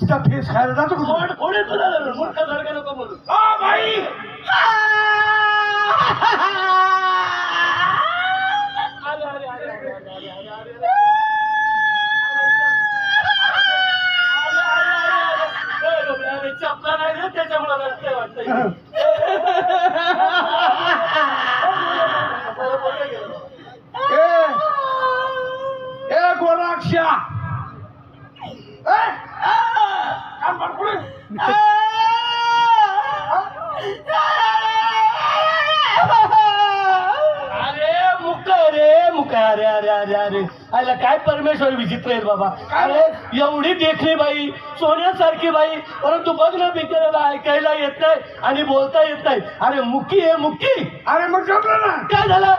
तुझा फेस खायला जातो कोण कोणी तुला मुलगा सारखा नको बोलू आ बाई त्याच्यामुळे वाटतं काय परमेश्वर विचित्र आहेत बाबा? अरे एवढी देखणी बाई सोन्यासारखी बाई परंतु बघ ना बिचाराला ऐकायला येत नाही आणि बोलता येत नाही. अरे मुक्की आहे मुक्की अरे मग जमलं ना? काय झालं?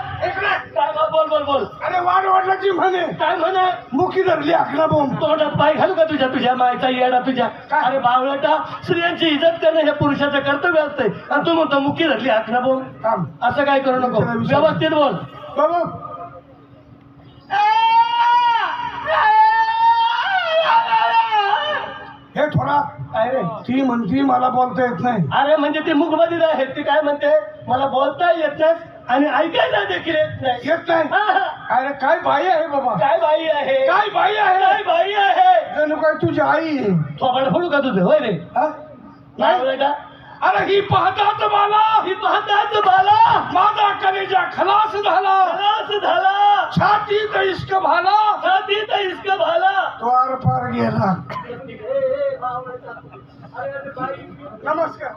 काय बोल बोल बोल. अरे वाढ वाढल्याची म्हणे. काय म्हणा? मुखी धरली आखला बोंब तोंडात पाय घालू का तुझ्या? तुझ्या मायचा येडा तुझ्या? काय? अरे बावळटा स्त्रियांची इज्जत करणं हे पुरुषाचं कर्तव्य असतंय. आणि तू म्हणतो मुक्की धरली बोल थांब. असं काय करू नको. व्यवस्थित बोल. बाबू हे थोडा काय रे? ती म्हणती मला बोलता येत नाही. अरे म्हणजे ते मुखबधीर आहेत ती काय म्हणते? मला बोलता येत नाही आणि ऐकायला देखील येत नाही. येत नाही. अरे काय बाई आहे बाबा? काय बाई आहे? काय बाई आहे? काय बाई आहे? जणू काय तुझी आई आहे. थोबाड फोडू का तुझं? होय रे. हा? नाही नाही? बेटा अरे ही पाहतात मला. ही पाहताच बाला माझा कलेजा खलास झाला. खलास झाला. छातीत इश्क भाला. छातीत इश्क भाला. द्वार पार गेला. ए, बावळटा. अरे, अरे, बाई. नमस्कार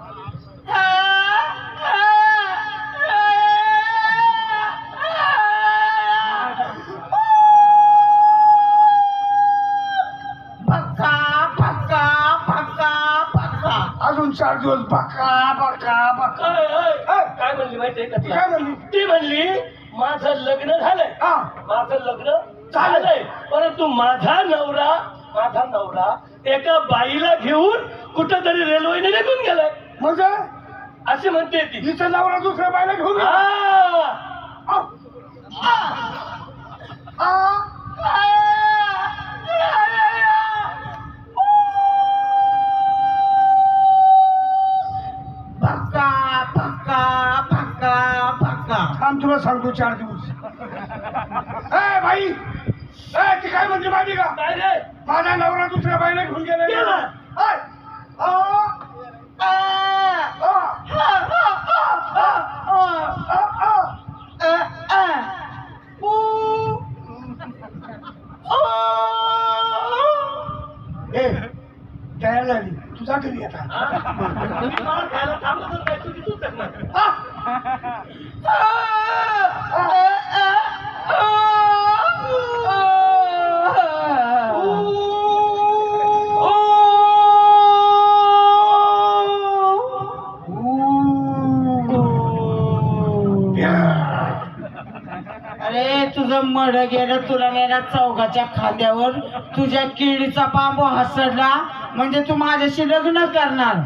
पक्का पक्का पक्का पक्का अजून चार दिवस बका बका बका. काय म्हणली माहितीये का? काय म्हणली ती म्हणली माझं लग्न झालंय हा माझं लग्न झालंय परंतु माझा नवरा माझा नवरा एका बाईला घेऊन कुठंतरी रेल्वेने निघून गेलाय. म्हणजे? अशी म्हणते ती. हिचा नवरा दुसऱ्या बायला घेऊन गेला. हा. आ. आ. पक्का पक्का पक्का पक्का. थांब तुला सांगतो चार दिवस. ए बाई. ए ती काय म्हणते माहिती का? काय रे? माझा नवरा दुसऱ्या बाईला घेऊन गेला गेला. ए. आ. आ. आ. आ. आ. ए तयार झाली तुझा घरी आता हा? मी मार खायला थांबतच नाही, तुझी तूच करणार. आ. अरे तुझं मड गेलं तुला नेला चौघाच्या खांद्यावर. तुझ्या किडीचा बांबू हसडला म्हणजे तू माझ्याशी लग्न करणार.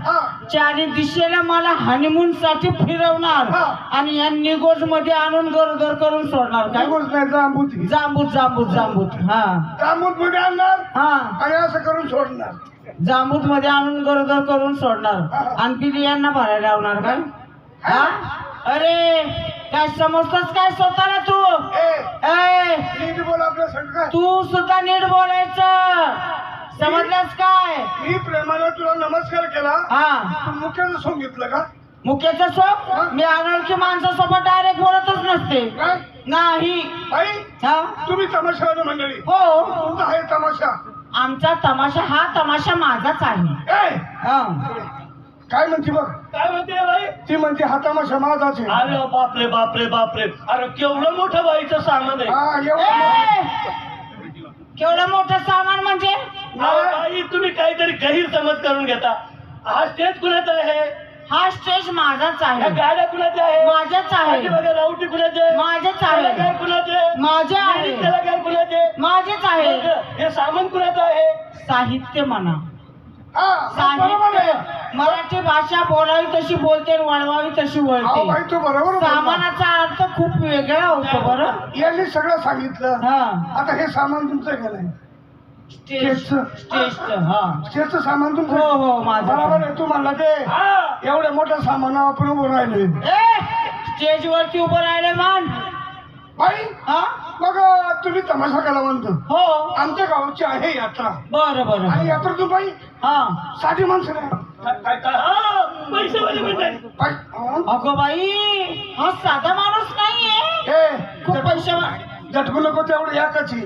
चारी दिशेला मला हनीमून साठी फिरवणार. आणि या निगोजमध्ये आणून गरोदर करून सोडणार. काय? नाही जांबूती जांबूत जांबूत जांबूत. हा. जांबूत मध्ये आणणार हा. आणि असं करून सोडणार. जांबूत मध्ये आणून गरोदर करून सोडणार. आणि बिर्याणा भरायला लावणार काय? हा? अरे काय समजतोस काय स्वतःला तू? ए ए नीट बोल आपल्या संग तू सुद्धा नीट बोलायचं. समजलंस काय? मी प्रेमाने तुला नमस्कार केला. हा. तू मुख्याचं सांगितलं का? मुख्याचं सोप मी अनोळखी माणसासोबत डायरेक्ट बोलतच नसते. नाही. आई हा? तुम्ही तमाशावाले मंडळी. हो. तुमचा आहे तमाशा. आमचा तमाशा हा तमाशा माझाच आहे. हा. काय म्हणते बघ? काय म्हणते बाई? ती म्हणते हा तमाशा माझाच आहे अरे बापरे बापरे बापरे. अरे केवढं मोठं बाईचं सामान आहे. हा! केवढं मोठं सामान म्हणजे? अहो, बाई तुम्ही काहीतरी गैरसमज करून घेता. हा स्टेज कुणाचा आहे? हा स्टेज माझाच ह्या आहे गाड्या कुणाच्या आहे? माझ्याच आहे. राऊटी कुणाचे आहे? माझेच त्याला आहे. काय कुणाचे? माझे आहे. त्याला काय कुणाचे? माझेच आहे. हे सामान कुणाचं आहे? साहित्य म्हणा. हा बरोबर आहे. साहित्य मराठी भाषा बोलावी तशी बोलते वळवावी तशी अहो बाई वळते तू बरोबर बोलला. सामानाचा अर्थ खूप वेगळा होतो बरं. यांनी सगळं सांगितलं. हा. आता हे सामान तुमचं गेलंय स्टेज स्टेजचं? स्टेजचं हा. स्टेजचं सामान तुमचं हो हो माझं. बरोबर आहे तू म्हणला ते. हा. एवढ्या मोठ्या सामानावर आपण उभं राहिले. ए स्टेज वरती उभं राहिले मान बाई हा? मग तुम्ही तमाशा कला म्हणतो. हो. आमच्या गावची आहे यात्रा. बरं बरं आणि. यात्रेतून बाई हा. साधी माणसं नाही. काय काय काय हा? अगो बाई हा साधा माणूस नाहीये. हे खूप झट- पैसे झटकू नको तेवढं याकाची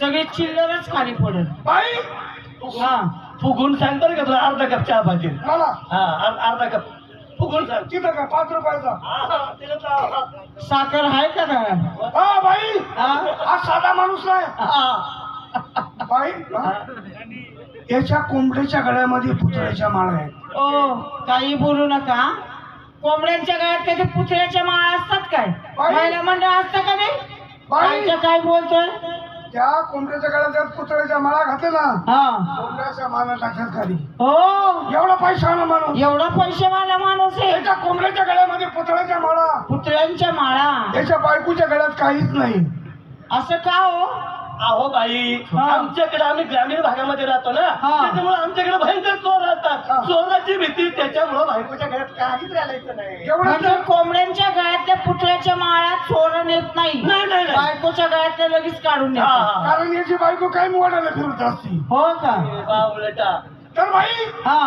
सगळी चिल्लरच खाली पडल. बाई! हा फुगून सांग बरं का तुला अर्धा कप चहा पाहिजे. मला? हा अर- अर्धा कप. फुगून सांग. तिथं का? पाच रुपयाचा? हा, हा, तिला. साखर आहे का काय हा बाई! हा? हा साधा माणूस नाही. हा. बाई हा? याच्या कोंबडीच्या गळ्यामध्ये पुतळ्याच्या माळा आहेत. ओ काही बोलू नका. कोंबड्यांच्या गळ्यात कधी पुतळ्याच्या माळा असतात काय? बाई. महिला मंडळ असतं का नाही बाई! कायच्या काय बोलतोय? त्या कोंबड्याच्या गळ्यात पुतळ्याच्या माळा घातल्या ना हा. कोंबड्याच्या माला टाकतात खाली. हो एवढा पैसा ना माणूस. एवढा पैसेवाला माणूस आहे. याच्या कोंबड्याच्या गळ्यामध्ये पुतळ्याच्या माळा. पुतळ्यांच्या माळा. याच्या बायकोच्या गळ्यात काहीच नाही. असं का हो? अहो बाई हा. आमच्याकडे आम्ही ग्रामीण भागामध्ये राहतो ना हा. त्याच्यामुळे आमच्याकडे भयंकर चोर हा. राहतात चोराची भीती त्याच्यामुळे बायकोच्या घरात काहीच घालायचं नाही एवढं म्हणजे कोंबड्यांच्या गळ्यातल्या पुतळ्याच्या माळा चोरण येत नाही नाही नाही नाही. बायकोच्या गळ्यातल्या लगेच काढून हा, येतात हा. कारण याची बायको काय मोडायला फिरत असती हो का बावळटा. तर बाई हा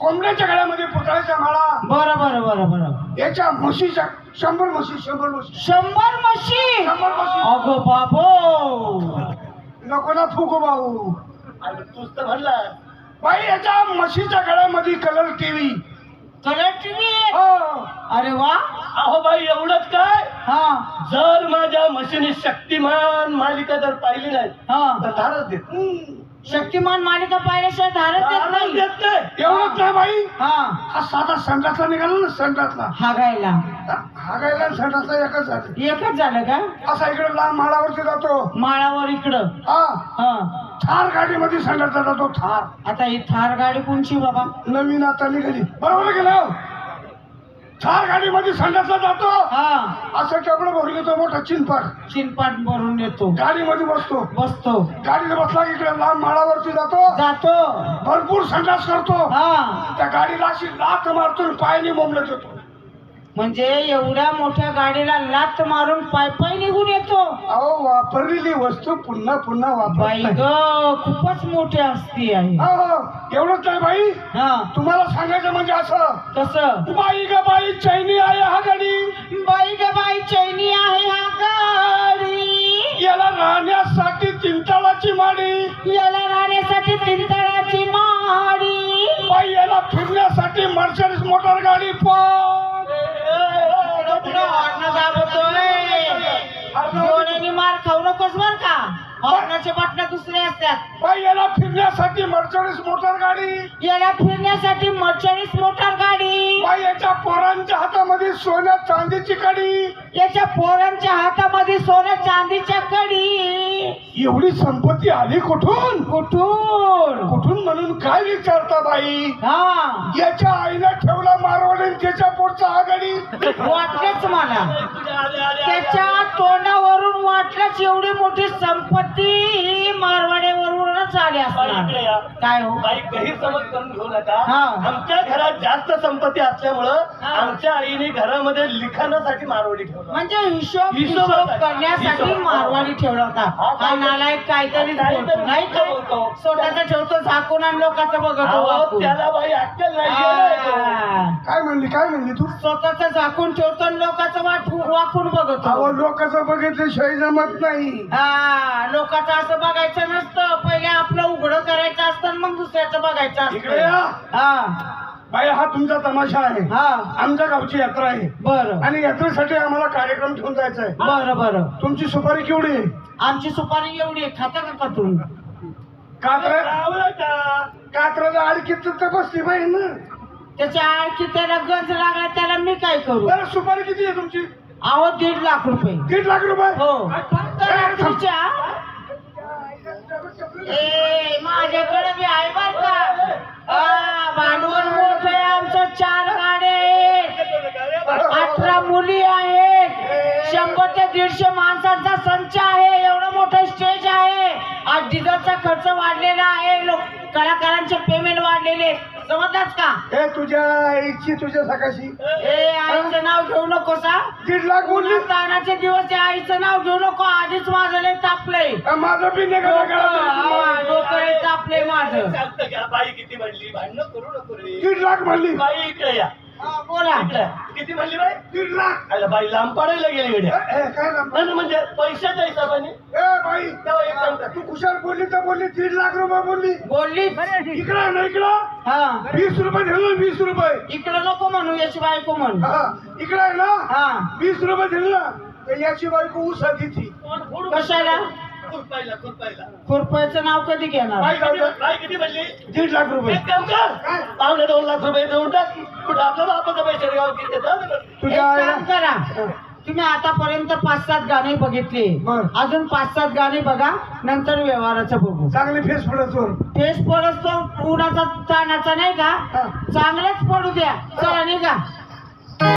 कोंबड्याच्या गळ्यामध्ये पुतळ्याच्या माळा. बरं बरं बरं बरं. याच्या म्हशीच्या शंभर म्हशी शंभर म्हशी. शंभर म्हशी? शंभर म्हशी. अगो बाबो. नको ना फुगू भाऊ. अरे तूच तर म्हणला बाई याच्या म्हशीच्या गळ्यामध्ये कलर टीव्ही. Colour TV? हो. अरे वा. अहो बाई एवढंच काय? हा. जर माझ्या मशीने शक्तिमान मालिका जर पाहिली नाही हा. तर धारच देत नाही. शक्तिमान मालिका पाहिल्याशिवाय धारच नाही. देत नाही. एवढंच नाही बाई. हा. हा साधा संडासला निघाला ना संडासला. हागायला. हा गायला आणि संडासला एकच झालं. एकच झालं का? असा इकडे लांब माळावरती जातो. माळावर इकडं. हा. हा. थार गाडीमध्ये संडासला जातो थार. आता ही थार गाडी कोणची बाबा? नवीन आता निघाली. बरोबर गेला थार गाडीमध्ये संडासला जातो. हा. असं कपडे भरून घेतो मोठा चिनपाट. चिनपाट भरून येतो. गाडीमध्ये बसतो. बसतो. गाडीत बसला की इकडे लांब माळावरती जातो. जातो. भरपूर संडास करतो. हा. त्या गाडीला अशी लात मारतो आणि पायाने बोंबलत येतो. म्हणजे एवढ्या मोठ्या गाडीला लात मारून पाय पाय निघून येतो. अहो वापरलेली वस्तू पुन्हा पुन्हा बाई वापर ग खूपच मोठी असती आहे. एवढंच नाही बाई. हा. तुम्हाला सांगायचं म्हणजे असं. कसं? बाई ग बाई चैनी आहे हा गाडी. बाई ग बाई चैनी आहे हा गाडी. याला राहण्यासाठी चिंताळाची माडी. याला राहण्यासाठी तिंतळाची माडी. बाई याला फिरण्यासाठी मर्सडीज मोटर गाडी पण. का हॉर्नाचे बटन दुसरे असतात. बाई याला फिरण्यासाठी मर्सडीज मोटर गाडी. याला फिरण्यासाठी मर्चडीज मोटर गाडी. बाई याच्या पोरांच्या हातामध्ये सोन्या चांदीची कडी. याच्या पोरांच्या हातामध्ये सोन्या चांदीच्या कडी. एवढी संपत्ती आली कुठून? कुठून? कुठून म्हणून काय विचारता बाई? हा. याच्या आईला ठेवला मारवाडी त्याच्या पोटचा आघाडी. वाटलंच मला. त्याच्या तोंडावरून एवढी मोठी संपत्ती ही मारवाड्यावरूनच आली असणार. काय हो बाई गैरसमज करून घेऊ नका हा. आमच्या घरात जास्त संपत्ती असल्यामुळं हा. आमच्या आईने घरामध्ये लिखाणासाठी मारवडी ठेवला म्हणजे हिशोब हिशोब. करण्यासाठी हिशोब. मारवाडी ठेवला होता हा, हा काय- नालायक काहीतरी काहीतरी बोलतो नाही काय बोलतो. स्वतःच ठेवतो झाकून आणि लोकांचं बघतो अहो, वाकून. त्याला बाई अक्कल नाही तो. हा. काय म्हणली काय म्हणली तू स्वतःच झाकून ठेवतो आणि लोकांचं वाकून वाकून अहो बघतो लोकांचं बघितल्याशिवाय जमत नाही हा लोकांचं असं बघायचं नसतं पहिले आपलं उघडं करायचं असतं मग दुसऱ्याचं बघायचं इकडे या. असतं हा. बाई हा तुमचा तमाशा आहे. हा. आमच्या गावची यात्रा आहे. बरं. आणि यात्रेसाठी आम्हाला कार्यक्रम ठेवून जायचा आहे. बरं बरं. तुमची सुपारी केवढी आहे? आमची सुपारी एवढी आहे. खाता का कातून कात्रा? कात्राला अडकीत तर बसली बाई ना? त्याच्या आणखी त्याला गंज लागला त्याला मी काय करू? बरं सुपारी किती आहे तुमची? अहो दीड लाख रुपये. दीड लाख रुपये? हो. फक्त रात्रीच्या ए आम्ही आहे बर का? भांडवल मोठ आहे आमचं चार गाडे आहेत. अठरा मुली आहेत. शंभर ते दीडशे माणसांचा संच आहे. एवढं मोठं स्टेज आहे. आज डिझलचा खर्च वाढलेला आहे. लोक कलाकारांचे पेमेंट वाढलेले आहेत. समजलास का? हे तुझ्या आईची तुझ्या सकाशी ए आईचं नाव घेऊ नकोस हा दीड लाख बोलली. तानाचे दिवस आहे, आईचं नाव घेऊ नको. आधीच माझं लय तापलंय. अ, माझं बी डोकं हा, निघालं डोकं लय तापलंय माझं. का? बाई किती म्हणली? भांडणं करू नको रे. दीड लाख म्हणली. बाई इकडे या. हा, बोला. किती म्हणली बाई? दीड लाख. अरे बाई लांब पडायला गेली गड्या ए, काय ना आणि म्हणजे पैशाच्या हिशोबाने ए बाई तेव्हा एक काम कर. तू कुशाल बोलली तर बोलली दीड लाख रुपये बोलली. बोलली? इकडं ना इकडं. हा. वीस रुपये दिलं वीस रुपये. इकडं नको म्हणू याची बायको म्हण. हा इकडं आहे ना. हा. वीस रुपये दिलं तर याची बायको ऊस ती कशाला? खुरपायला खुरपायला. खुरपायचं नाव कधी घेणार? बाई किती- बाई किती म्हणली? दीड लाख रुपये. एक काम कर. पावणे दोन लाख रुपये देऊन टाक. कुठं आपलं बापाचं पैसे गाव किती जाऊ दे बरं. एक तुझ्या आईला? काम करा. तुम्ही आतापर्यंत पाच सात गाणी बघितली. बरं. अजून पाच सात गाणी बघा नंतर व्यवहाराचं बघू. चांगली फेस पडत चोर फेस पडत तो उन्हाचा तानाचा नाही का? हा. चांगलंच पडू द्या. चला निघा.